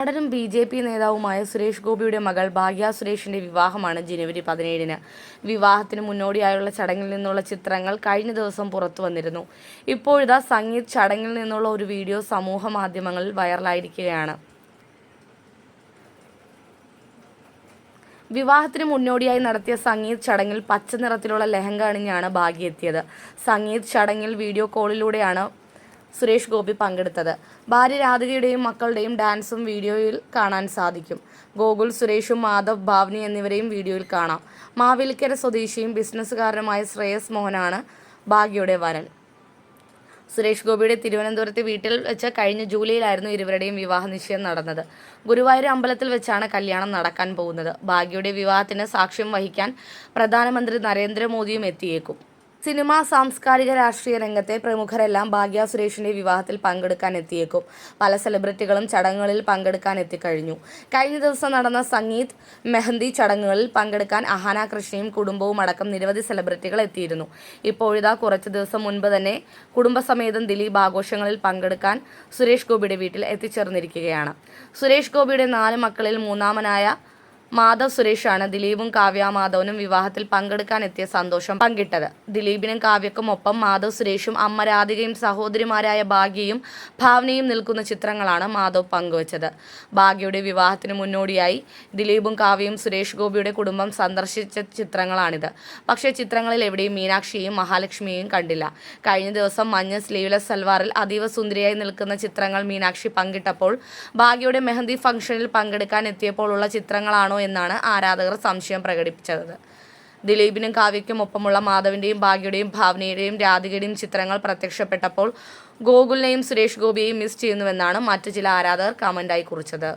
നടനും B J P നേതാവുമായ സുരേഷ് ഗോപിയുടെ മകൾ ഭാഗ്യ സുരേഷിന്റെ വിവാഹമാണ് ജനുവരി പതിനേഴിന്. വിവാഹത്തിന് മുന്നോടിയായുള്ള ചടങ്ങിൽ നിന്നുള്ള ചിത്രങ്ങൾ കഴിഞ്ഞ ദിവസം പുറത്തു വന്നിരുന്നു. ഇപ്പോഴിതാ സംഗീത് ചടങ്ങിൽ നിന്നുള്ള ഒരു വീഡിയോ സമൂഹ മാധ്യമങ്ങളിൽ വൈറലായിരിക്കുകയാണ്. വിവാഹത്തിന് മുന്നോടിയായി നടത്തിയ സംഗീത് ചടങ്ങിൽ പച്ച നിറത്തിലുള്ള ലെഹങ്ക അണിഞ്ഞാണ് ഭാഗ്യ എത്തിയത്. സംഗീത് ചടങ്ങിൽ വീഡിയോ കോളിലൂടെയാണ് സുരേഷ് ഗോപി പങ്കെടുത്തത്. ഭാര്യ രാധികയുടെയും മക്കളുടെയും ഡാൻസും വീഡിയോയിൽ കാണാൻ സാധിക്കും. ഗോകുൽ സുരേഷും മാധവ് ഭാവ്നി എന്നിവരെയും വീഡിയോയിൽ കാണാം. മാവേലിക്കര സ്വദേശിയും ബിസിനസ്സുകാരനുമായ ശ്രേയസ് മോഹനാണ് ഭാഗ്യയുടെ വരൻ. സുരേഷ് ഗോപിയുടെ തിരുവനന്തപുരത്തെ വീട്ടിൽ വെച്ച് കഴിഞ്ഞ ജൂലൈയിലായിരുന്നു ഇരുവരുടെയും വിവാഹ നിശ്ചയം നടന്നത്. ഗുരുവായൂർ അമ്പലത്തിൽ വെച്ചാണ് കല്യാണം നടക്കാൻ പോകുന്നത്. ഭാഗ്യയുടെ വിവാഹത്തിന് സാക്ഷ്യം വഹിക്കാൻ പ്രധാനമന്ത്രി നരേന്ദ്രമോദിയും എത്തിയേക്കും. സിനിമ സാംസ്കാരിക രാഷ്ട്രീയ രംഗത്തെ പ്രമുഖരെല്ലാം ഭാഗ്യ സുരേഷിന്റെ വിവാഹത്തിൽ പങ്കെടുക്കാൻ എത്തിയേക്കും. പല സെലിബ്രിറ്റികളും ചടങ്ങുകളിൽ പങ്കെടുക്കാൻ എത്തിക്കഴിഞ്ഞു. കഴിഞ്ഞ ദിവസം നടന്ന സംഗീത് മെഹന്തി ചടങ്ങുകളിൽ പങ്കെടുക്കാൻ അഹാന കൃഷ്ണയും കുടുംബവും അടക്കം നിരവധി സെലിബ്രിറ്റികൾ എത്തിയിരുന്നു. ഇപ്പോഴിതാ കുറച്ച് ദിവസം മുൻപ് തന്നെ കുടുംബസമേതം ദിലീപ് ആഘോഷങ്ങളിൽ പങ്കെടുക്കാൻ സുരേഷ് ഗോപിയുടെ വീട്ടിൽ എത്തിച്ചേർന്നിരിക്കുകയാണ്. സുരേഷ് ഗോപിയുടെ നാല് മക്കളിൽ മൂന്നാമനായ മാധവ് സുരേഷാണ് ദിലീപും കാവ്യ മാധവനും വിവാഹത്തിൽ പങ്കെടുക്കാൻ എത്തിയ സന്തോഷം പങ്കിട്ടത്. ദിലീപിനും കാവ്യക്കും ഒപ്പം മാധവ് സുരേഷും അമ്മ രാധികയും സഹോദരിമാരായ ഭാഗ്യയും ഭാവനയും നിൽക്കുന്ന ചിത്രങ്ങളാണ് മാധവ് പങ്കുവച്ചത്. ഭാഗ്യയുടെ വിവാഹത്തിന് മുന്നോടിയായി ദിലീപും കാവ്യയും സുരേഷ് ഗോപിയുടെ കുടുംബം സന്ദർശിച്ച ചിത്രങ്ങളാണിത്. പക്ഷേ ചിത്രങ്ങളിൽ എവിടെയും മീനാക്ഷിയെയും മഹാലക്ഷ്മിയെയും കണ്ടില്ല. കഴിഞ്ഞ ദിവസം മഞ്ഞ സ്ലീവ്ലെസ് സൽവാറിൽ അതീവ സുന്ദരിയായി നിൽക്കുന്ന ചിത്രങ്ങൾ മീനാക്ഷി പങ്കിട്ടപ്പോൾ ഭാഗ്യയുടെ മെഹന്തി ഫംഗ്ഷനിൽ പങ്കെടുക്കാൻ എത്തിയപ്പോൾ ഉള്ള ചിത്രങ്ങളാണോ എന്നാണ് ആരാധകർ സംശയം പ്രകടിപ്പിച്ചത്. ദിലീപിനും കാവ്യയ്ക്കും ഒപ്പമുള്ള മാധവിന്റെയും ഭാഗ്യയുടെയും ഭാവനയുടെയും രാധികയുടെയും ചിത്രങ്ങൾ പ്രത്യക്ഷപ്പെട്ടപ്പോൾ ഗോകുലിനെയും സുരേഷ് ഗോപിയെയും മിസ് ചെയ്യുന്നുവെന്നാണ് മറ്റു ചില ആരാധകർ കമന്റായി കുറിച്ചത്.